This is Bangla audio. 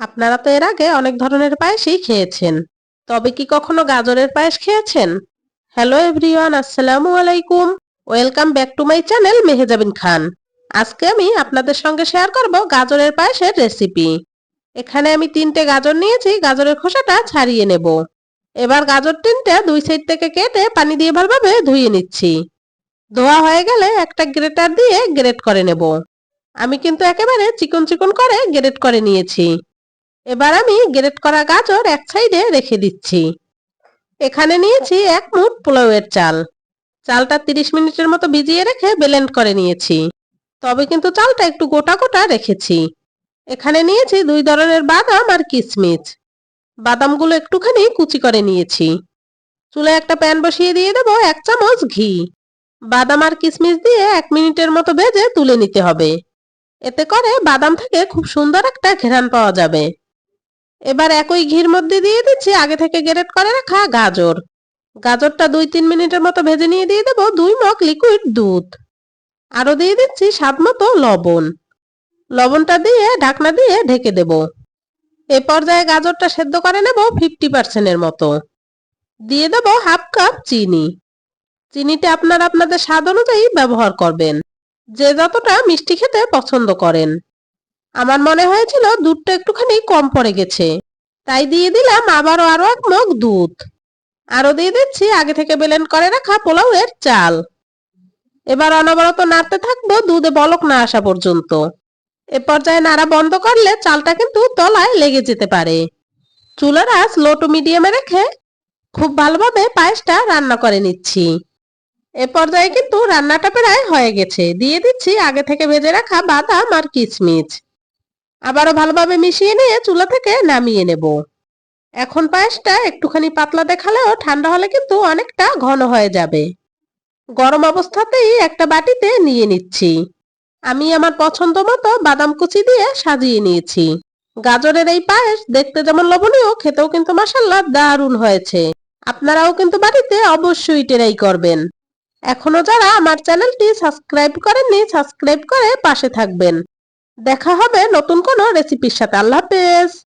আপনারা তো এর আগে অনেক ধরনের পায়েসই খেয়েছেন। তবে কি কখনো গাজরের পায়েস খেয়েছেন? হ্যালো এভরিওয়ান আসসালামু আলাইকুম। Welcome back to my channel Mehjabin Khan. আজকে আমি আপনাদের সঙ্গে শেয়ার করব গাজরের পায়েসের রেসিপি এখানে আমি তিনটে গাজর নিয়েছি, গাজরের খোসাটা ছাড়িয়ে নেব। এবার গাজর তিনটে দুই সাইড থেকে কেটে পানি দিয়ে ভালোভাবে ধুয়ে নিচ্ছি। ধোয়া হয়ে গেলে একটা গ্রেটার দিয়ে গ্রেট করে নেব। আমি কিন্তু একেবারে চিকন চিকন করে গ্রেট করে নিয়েছি। এবার আমি গ্রেট করা গাজর এক সাইডে রেখে দিচ্ছি। এখানে নিয়েছি এক মুঠ পোলাওয়ের চাল। চালটা তিরিশ মিনিটের মতো ভিজিয়ে রেখে ব্লেন্ড করে নিয়েছি। তবে কিন্তু চালটা একটু গোটা গোটা রেখেছি। এখানে নিয়েছি দুই ধরনের বাদাম আর কিশমিশ বাদামগুলো একটুখানি কুচি করে নিয়েছি। চুলে একটা প্যান বসিয়ে দিয়ে দেবো এক চামচ ঘি। বাদাম আর কিশমিশ দিয়ে এক মিনিটের মতো ভেজে তুলে নিতে হবে। এতে করে বাদাম থেকে খুব সুন্দর একটা ঘেরান পাওয়া যাবে। এবার একই ঘির মধ্যে দিয়ে দিচ্ছি, আগে থেকে গ্রেট করে রাখা গাজর। গাজরটা দুই তিন মিনিটের মতো ভেজে নিয়ে দিয়ে দেবো দুই মগ লিকুইড দুধ। আরও দিয়ে দিচ্ছি স্বাদ মতো লবণ। লবণটা দিয়ে, ঢাকনা দিয়ে ঢেকে দেব। এ পর্যায়ে গাজরটা সেদ্ধ করে নেব ফিফটি পার্সেন্টের মতো। দিয়ে দেবো হাফ কাপ চিনি। চিনিটা আপনারা আপনাদের স্বাদ অনুযায়ী ব্যবহার করবেন। যে যতটা মিষ্টি খেতে পছন্দ করেন। আমার মনে হয়েছিল দুধটা একটুখানি কম পড়ে গেছে। তাই দিয়ে দিলাম আবারও আরও এক মগ দুধ। আরও দিয়ে দিচ্ছি আগে থেকে বেলেন করে রাখা পোলাওয়ের চাল। এবার অনবরত নাড়তে থাকব দুধে বলক না আসা পর্যন্ত। এ পর্যায়ে নাড়া বন্ধ করলে চালটা কিন্তু তলায় লেগে যেতে পারে। চুলার আঁচ লো টু মিডিয়ামে রেখে খুব ভালোভাবে পায়েসটা রান্না করে নিচ্ছি। এ পর্যায়ে কিন্তু রান্নাটা প্রায় হয়ে গেছে। দিয়ে দিচ্ছি আগে থেকে ভেজে রাখা বাদাম আর কিশমিশ আবারও ভালোভাবে মিশিয়ে নিয়ে চুলা থেকে নামিয়ে নেব। এখন পায়েসটা একটুখানি পাতলা দেখালেও ঠান্ডা হলে কিন্তু অনেকটা ঘন হয়ে যাবে। গরম অবস্থাতেই একটা বাটিতে নিয়ে নিচ্ছি। আমি আমার পছন্দ মতো বাদাম কুচি দিয়ে সাজিয়ে নিয়েছি। গাজরের এই পায়েস দেখতে যেমন লবণীয় খেতেও কিন্তু মাসাল্লাহ দারুণ হয়েছে। আপনারাও কিন্তু বাড়িতে অবশ্যই ট্রাই করবেন। এখনও যারা আমার চ্যানেলটি সাবস্ক্রাইব করেননি, সাবস্ক্রাইব করে পাশে থাকবেন। দেখা হবে নতুন কোনো রেসিপির সাথে। আল্লাহ হাফেজ।